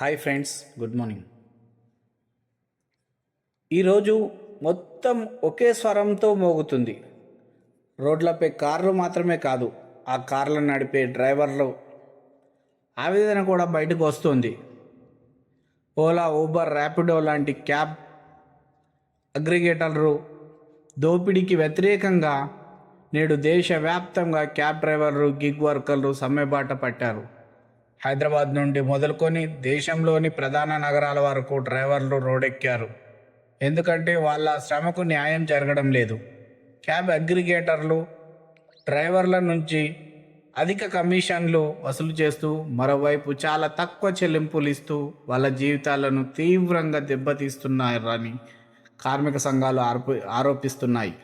Hi friends good morning. ఈరోజు మొత్తం ఒకే స్వరంతో మోగుతుంది. రోడ్లపై కార్లు మాత్రమే కాదు ఆ కార్లను నడిపే డ్రైవర్లు ఆవేదన కూడా బయటకు వస్తుంది. ఓలా ఊబర్ ర్యాపిడో లాంటి క్యాబ్ అగ్రిగేటర్లు దోపిడీకి వ్యతిరేకంగా నేడు దేశవ్యాప్తంగా క్యాబ్ డ్రైవర్లు గిగ్ వర్కర్లు సమ్మెబాట పట్టారు. హైదరాబాద్ నుండి మొదలుకొని దేశంలోని ప్రధాన నగరాల వరకు డ్రైవర్లు రోడెక్కారు. ఎందుకంటే వాళ్ళ శ్రమకు న్యాయం జరగడం లేదు. క్యాబ్ అగ్రిగేటర్లు డ్రైవర్ల నుంచి అధిక కమిషన్లు వసూలు చేస్తూ మరోవైపు చాలా తక్కువ చెల్లింపులు ఇస్తూ వాళ్ళ జీవితాలను తీవ్రంగా దెబ్బతీస్తున్నారని కార్మిక సంఘాలు ఆరోపి ఆరోపిస్తున్నాయి.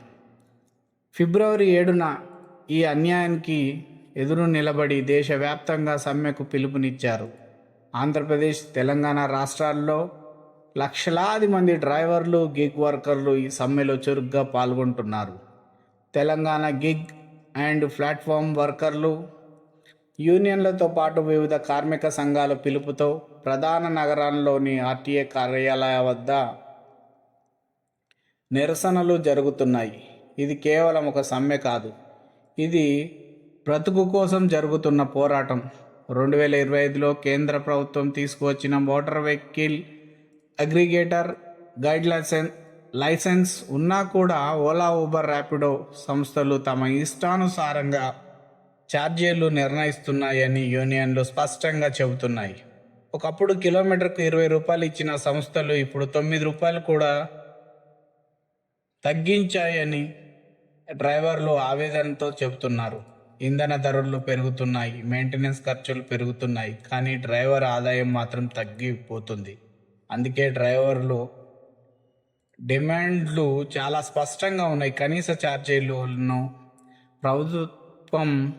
ఫిబ్రవరి ఏడున ఈ అన్యాయానికి ఎదురు నిలబడి దేశవ్యాప్తంగా సమ్మెకు పిలుపునిచ్చారు. ఆంధ్రప్రదేశ్ తెలంగాణ రాష్ట్రాల్లో లక్షలాది మంది డ్రైవర్లు గిగ్ వర్కర్లు ఈ సమ్మెలో చురుగ్గా పాల్గొంటున్నారు. తెలంగాణ గిగ్ అండ్ ప్లాట్ఫామ్ వర్కర్లు యూనియన్లతో పాటు వివిధ కార్మిక సంఘాల పిలుపుతో ప్రధాన నగరాల్లోని ఆర్టీఏ కార్యాలయ వద్ద నిరసనలు జరుగుతున్నాయి. ఇది కేవలం ఒక సమ్మె కాదు. ఇది బ్రతుకు కోసం జరుగుతున్న పోరాటం. రెండు వేల ఇరవై ఐదులో కేంద్ర ప్రభుత్వం తీసుకువచ్చిన motor vehicle aggregator guide license license ఉన్నా కూడా ఓలా ఊబర్ ర్యాపిడో సంస్థలు తమ ఇష్టానుసారంగా ఛార్జీలు నిర్ణయిస్తున్నాయని యూనియన్లు స్పష్టంగా చెబుతున్నాయి. ఒకప్పుడు కిలోమీటర్కు ఇరవై రూపాయలు ఇచ్చిన సంస్థలు ఇప్పుడు తొమ్మిది రూపాయలు కూడా తగ్గించాయని డ్రైవర్లు ఆవేదనతో చెబుతున్నారు. ఇంధన ధరలు పెరుగుతున్నాయి మెయింటెనెన్స్ ఖర్చులు పెరుగుతున్నాయి కానీ డ్రైవర్ ఆదాయం మాత్రం తగ్గిపోతుంది. అందుకే డ్రైవర్లు డిమాండ్లు చాలా స్పష్టంగా ఉన్నాయి. కనీస ఛార్జీలను ప్రభుత్వం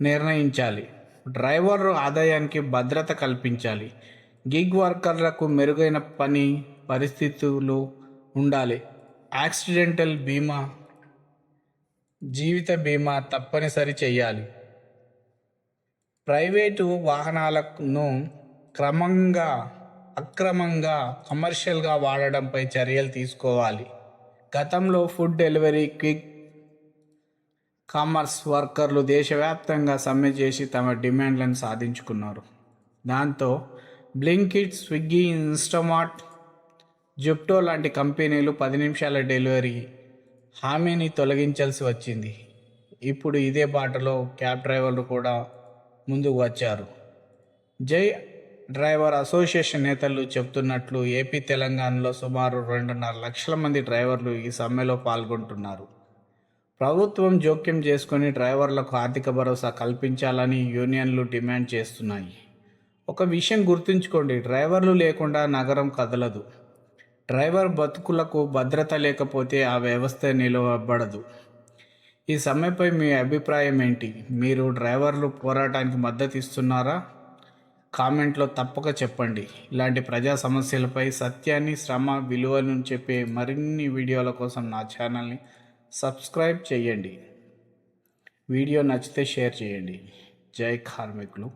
నిర్ణయించాలి. డ్రైవర్ ఆదాయానికి భద్రత కల్పించాలి. గిగ్ వర్కర్లకు మెరుగైన పని పరిస్థితులు ఉండాలి. యాక్సిడెంటల్ బీమా జీవిత బీమా తప్పనిసరి చేయాలి. ప్రైవేటు వాహనాలను క్రమంగా అక్రమంగా కమర్షియల్గా వాడడంపై చర్యలు తీసుకోవాలి. గతంలో ఫుడ్ డెలివరీ క్విక్ కామర్స్ వర్కర్లు దేశవ్యాప్తంగా సమ్మె చేసి తమ డిమాండ్లను సాధించుకున్నారు. దాంతో బ్లింకిట్ స్విగ్గీ ఇన్స్టమాట్ జుప్టో లాంటి కంపెనీలు పది నిమిషాల డెలివరీ హామీని తొలగించాల్సి వచ్చింది. ఇప్పుడు ఇదే బాటలో క్యాబ్ డ్రైవర్లు కూడా ముందుకు వచ్చారు. జై డ్రైవర్ అసోసియేషన్ నేతలు చెబుతున్నట్లు ఏపీ తెలంగాణలో సుమారు రెండున్నర లక్షల మంది డ్రైవర్లు ఈ సమ్మెలో పాల్గొంటున్నారు. ప్రభుత్వం జోక్యం చేసుకుని డ్రైవర్లకు ఆర్థిక భరోసా కల్పించాలని యూనియన్లు డిమాండ్ చేస్తున్నాయి. ఒక విషయం గుర్తుంచుకోండి డ్రైవర్లు లేకుండా నగరం కదలదు. డ్రైవర్ బతుకులకు భద్రత లేకపోతే ఆ వ్యవస్థ నిలవబడదు. ఈ సమ్మెపై మీ అభిప్రాయం ఏంటి? మీరు డ్రైవర్లు పోరాటానికి మద్దతు ఇస్తున్నారా? కామెంట్లో తప్పక చెప్పండి. ఇలాంటి ప్రజా సమస్యలపై సత్యాన్ని శ్రమ విలువలను చెప్పే మరిన్ని వీడియోల కోసం నా ఛానల్ని సబ్స్క్రైబ్ చేయండి. వీడియో నచ్చితే షేర్ చేయండి. జై కార్మికులు.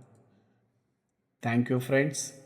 Thank you friends.